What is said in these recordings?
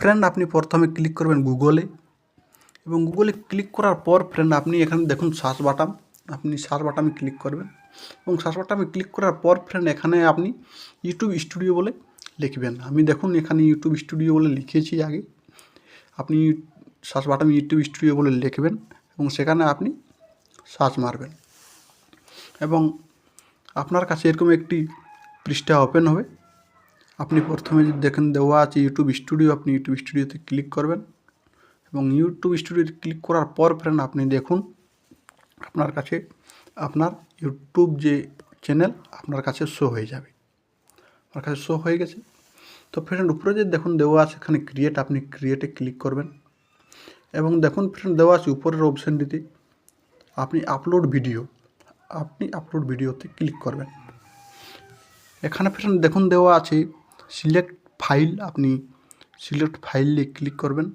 Friend আপনি প্রথমে click করবেন গুগলে এবং গুগলে ক্লিক করার পর ফ্রেন্ড আপনি এখানে দেখুন সার্চ বাটাম আপনি সার্চ বাটামে ক্লিক করবেন এবং সার্চ বাটামে ক্লিক করার পর ফ্রেন্ড এখানে আপনি ইউটিউব স্টুডিও বলে লিখবেন। আমি দেখুন এখানে ইউটিউব স্টুডিও বলে লিখেছি আগে। আপনি সার্চ বাটামে ইউটিউব স্টুডিও বলে লিখবেন এবং সেখানে আপনি সার্চ মারবেন। এবং আপনার কাছে এরকম একটি পৃষ্ঠা ওপেন হবে। আপনি প্রথমে যদি দেখেন দেওয়া আছে ইউটিউব স্টুডিও আপনি ইউটিউব স্টুডিওতে ক্লিক করবেন। এবং ইউটিউব স্টুডিওতে ক্লিক করার পর ফ্রেন্ড আপনি দেখুন আপনার কাছে আপনার ইউটিউব যে চ্যানেল আপনার কাছে শো হয়ে যাবে। আমার কাছে শো হয়ে গেছে। তো ফ্রেন্ড উপরে যে দেখুন দেওয়া আছে, এখানে ক্রিয়েট আপনি ক্রিয়েটে ক্লিক করবেন। এবং দেখুন ফ্রেন্ড দেওয়া আছে উপরের অপশানটিতে আপনি আপলোড ভিডিও আপনি আপলোড ভিডিওতে ক্লিক করবেন। এখানে ফ্রেন্ড দেখুন দেওয়া আছে সিলেক্ট ফাইল আপনি সিলেক্ট ফাইলে ক্লিক করবেন।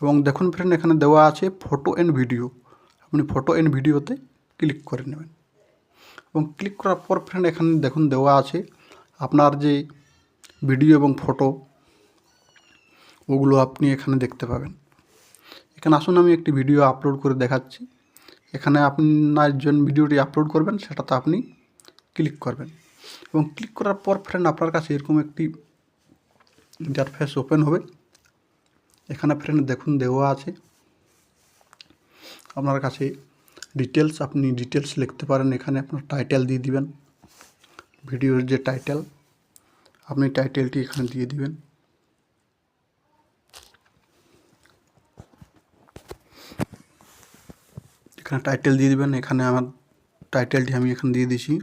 এবং দেখুন ফ্রেন্ড এখানে দেওয়া আছে ফটো অ্যান্ড ভিডিও আপনি ফটো অ্যান্ড ভিডিওতে ক্লিক করে নেবেন। এবং ক্লিক করার পর ফ্রেন্ড এখানে দেখুন দেওয়া আছে আপনার যে ভিডিও এবং ফটো ওগুলো আপনি এখানে দেখতে পাবেন। এখানে আসুন, আমি একটি ভিডিও আপলোড করে দেখাচ্ছি। এখানে আপনার যে ভিডিওটি আপলোড করবেন, সেটাতে আপনি ক্লিক করবেন। এবং ক্লিক করার পর ফ্রেন্ড আপনার কাছে এরকম একটি ইন্টারফেস ওপেন হবে। এখানে ফ্রেন্ড দেখুন দেওয়া আছে। আপনার কাছে ডিটেলস আপনি ডিটেলস লিখতে পারেন। এখানে আপনার টাইটেল দিয়ে দিবেন। ভিডিওর যে টাইটেল আপনি টাইটেলটি এখানে দিয়ে দিবেন। এখানে টাইটেল দিয়ে দিবেন। এখানে আমার টাইটেলটি আমি এখানে দিয়ে দিছি।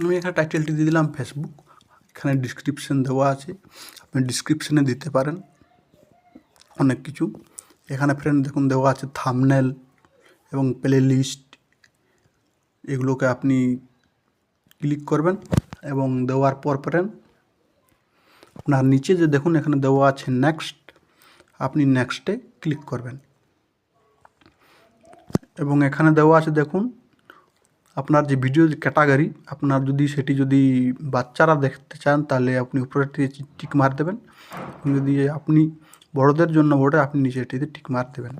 আমি এখানে টাইটেলটি দিয়ে দিলাম ফেসবুক এখানে ডিসক্রিপশন দেওয়া আছে। আপনি ডিসক্রিপশনে দিতে পারেন অনেক কিছু। এখানে ফ্রেন্ড দেখুন, দেওয়া আছে থামনেল এবং প্লে লিস্ট এগুলোকে আপনি ক্লিক করবেন এবং দেওয়ার পর ফ্রেন্ড আপনার নিচে যে দেখুন, এখানে দেওয়া আছে নেক্সট আপনি নেক্সটে ক্লিক করবেন। এবং এখানে দেওয়া আছে দেখুন আপনার যে ভিডিও ক্যাটাগরি আপনার যদি সেটি যদি বাচ্চারা দেখতে চান, তাহলে আপনি উপরে টিক মার দেবেন। যদি আপনি বড়দের জন্য ওটা আপনি নিচেটিতে টিক মার দেবেন।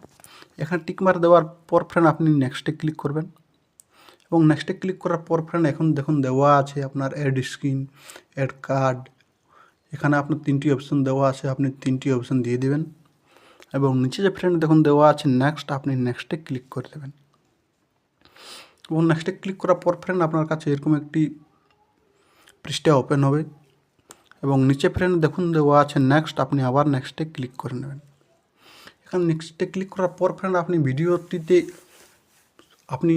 এখানে টিক মার দেওয়ার পর ফ্রেন্ড আপনি নেক্সটে ক্লিক করবেন। এবং নেক্সটে ক্লিক করার পর ফ্রেন্ড এখন দেখুন দেওয়া আছে আপনার অ্যাড স্ক্রিন অ্যাড কার্ড এখানে আপনার তিনটি অপশন দেওয়া আছে, আপনি তিনটি অপশন দিয়ে দেবেন। এবং নিচে যে ফ্রেন্ড দেখুন দেওয়া আছে নেক্সট আপনি নেক্সটে ক্লিক করে দেবেন। এবং নেক্সটে ক্লিক করার পর ফ্রেন্ড আপনার কাছে এরকম একটি পৃষ্ঠা ওপেন হবে এবং নিচে ফ্রেন্ড দেখুন দেওয়া আছে নেক্সট আপনি আবার নেক্সটে ক্লিক করে নেবেন। এখানে নেক্সটে ক্লিক করার পর ফ্রেন্ড আপনি ভিডিওটিতে আপনি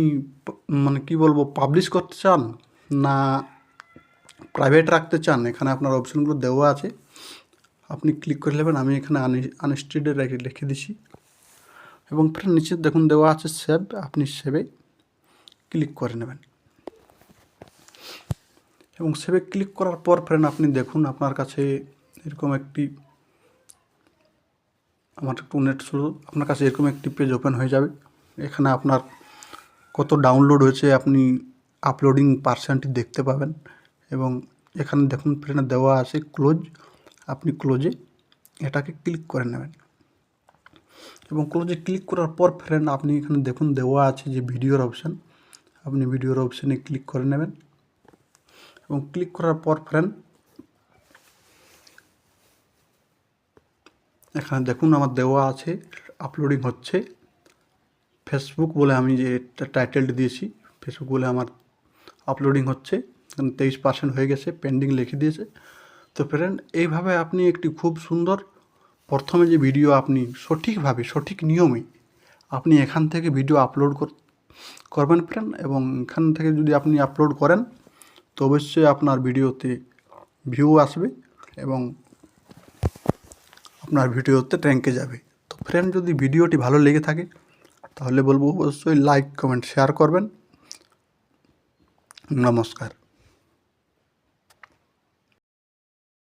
মানে কি বলব পাবলিশ করতে চান না প্রাইভেট রাখতে চান, এখানে আপনার অপশনগুলো দেওয়া আছে। আপনি ক্লিক করে নেবেন, আমি এখানে আনস্টেডে রেখে দিছি। এবং ফ্রেন্ড নিচে দেখুন দেওয়া আছে সেভ আপনি সেভে ক্লিক করে নেবেন। এবং সেভে ক্লিক করার পর ফ্রেন্ড আপনি দেখুন আপনার কাছে এরকম একটি আমার একটু নেট শুরু, আপনার কাছে এরকম একটি পেজ ওপেন হয়ে যাবে। এখানে আপনার কত ডাউনলোড হয়েছে আপনি আপলোডিং পার্সেন্ট দেখতে পাবেন। এবং এখানে দেখুন ফ্রেন্ড দেওয়া আছে ক্লোজ আপনি ক্লোজে এটাকে ক্লিক করে নেবেন। এবং ক্লোজে ক্লিক করার পর ফ্রেন্ড আপনি এখানে দেখুন দেওয়া আছে যে ভিডিওর অপশান আপনি ভিডিওর অপশানে ক্লিক করে নেবেন। এবং ক্লিক করার পর ফ্রেন্ড এখানে দেখুন আমার দেওয়া আছে আপলোডিং হচ্ছে। ফেসবুক বলে আমি যে টাইটেলটি দিয়েছি ফেসবুক বলে আমার আপলোডিং হচ্ছে। তেইশ পার্সেন্ট হয়ে গেছে পেন্ডিং লিখে দিয়েছে। তো ফ্রেন্ড এইভাবে আপনি একটি খুব সুন্দর প্রথমে যে ভিডিও আপনি সঠিকভাবে, সঠিক নিয়মে আপনি এখান থেকে ভিডিও আপলোড করবেন ফ্রেন্ড এবং এখান থেকে যদি আপনি আপলোড করেন, তো অবশ্যই আপনার ভিডিওতে ভিউ আসবে এবং আপনার ভিডিওতে ট্যাঙ্কে যাবে। তো ফ্রেন্ড যদি ভিডিওটি ভালো লেগে থাকে, তাহলে বলব অবশ্যই লাইক কমেন্ট শেয়ার করবেন। নমস্কার।